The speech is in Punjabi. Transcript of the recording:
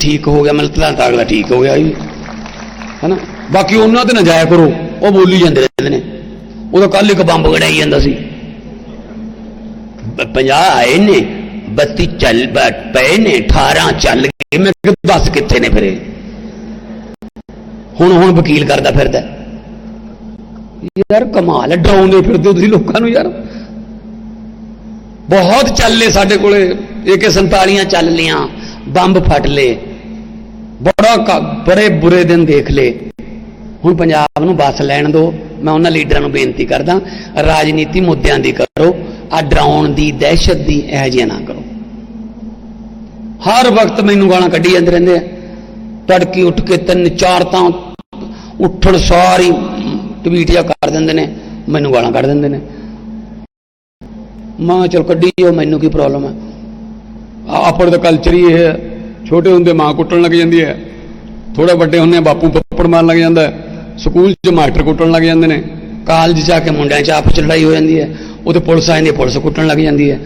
ਠੀਕ ਹੋ ਗਿਆ ਮਤਲਬ ਤਾਂ ਤਾਂ ਅਗਲਾ ਠੀਕ ਹੋ ਗਿਆ ਜੀ। ਹਨਾ? ਬਾਕੀ ਉਹਨਾਂ ਤੇ ਨਾ ਜਾਇਆ ਕਰੋ, ਉਹ ਬੋਲੀ ਜਾਂਦੇ ਰਹਿੰਦੇ ਨੇ। ਉਹਦਾ ਕੱਲ ਇੱਕ ਬੰਬ ਗੜਾਈ ਜਾਂਦਾ ਸੀ। 50 ਆਏ ਨੇ 32 ਚੱਲ ਪਏ ਨੇ 18 ਚੱਲ ਗਏ। ਮੈਂ ਕਿਹਾ ਦੱਸ ਕਿੱਥੇ ਨੇ ਫਿਰੇ ਹੁਣ ਹੁਣ ਵਕੀਲ ਕਰਦਾ ਫਿਰਦਾ। ਯਾਰ ਕਮਾਲ ਹੈ, ਡਰਾਉਂਦੇ ਫਿਰਦੇ ਤੁਸੀਂ ਲੋਕਾਂ ਨੂੰ ਯਾਰ। ਬਹੁਤ ਚੱਲੇ ਸਾਡੇ ਕੋਲੇ। AK47 ਚੱਲ ਲੀਆਂ ਬੰਬ ਫਟ ਲਏ। ਬੜਾ ਬੜੇ ਬੁਰੇ ਦਿਨ ਦੇਖ ਲਏ। ਹੁਣ ਪੰਜਾਬ ਨੂੰ ਬਸ ਲੈਣ ਦਿਓ ਮੈਂ ਉਹਨਾਂ ਲੀਡਰਾਂ ਨੂੰ ਬੇਨਤੀ ਕਰਦਾ, ਰਾਜਨੀਤੀ ਮੁੱਦਿਆਂ ਦੀ ਕਰੋ, ਆ ਡਰਾਉਣ ਦੀ, ਦਹਿਸ਼ਤ ਦੀ ਇਹ ਜਿਹਾ ਨਾ ਕਰੋ। ਹਰ ਵਕਤ ਮੈਨੂੰ ਗਾਲਾਂ ਕੱਢੀ ਜਾਂਦੇ ਰਹਿੰਦੇ ਆ। ਤੜਕੀ ਉੱਠ ਕੇ ਤਿੰਨ ਚਾਰ ਤਾਂ ਉੱਠਣ ਸਾਰੀ ਟਵੀਟ ਜਾਂ ਕਰ ਦਿੰਦੇ ਨੇ, ਮੈਨੂੰ ਗਾਲਾਂ ਕੱਢ ਦਿੰਦੇ ਨੇ। ਮਾਂ ਚਲ ਕੱਢੀ ਜਾਓ, ਮੈਨੂੰ ਕੀ ਪ੍ਰੋਬਲਮ ਹੈ ਆ- ਆਪਣਾ ਤਾਂ ਕਲਚਰ ਹੀ ਇਹ ਹੈ ਛੋਟੇ ਹੁੰਦੇ ਮਾਂ ਕੁੱਟਣ ਲੱਗ ਜਾਂਦੀ ਹੈ। ਥੋੜੇ ਵੱਡੇ ਹੁੰਦੇ ਬਾਪੂ ਪੱਪੜ ਮਾਰਨ ਲੱਗ ਜਾਂਦਾ ਸਕੂਲ 'ਚ ਮਾਸਟਰ ਕੁੱਟਣ ਲੱਗ ਜਾਂਦੇ ਨੇ। ਕਾਲਜ ਜਾ ਕੇ ਮੁੰਡਿਆਂ 'ਚ ਆਪਸ 'ਚ ਲੜਾਈ ਹੋ ਜਾਂਦੀ ਹੈ। ਉਹਦੇ ਪੁਲਿਸ ਆ ਜਾਂਦੀ ਹੈ, ਪੁਲਿਸ ਕੁੱਟਣ ਲੱਗ ਜਾਂਦੀ ਹੈ।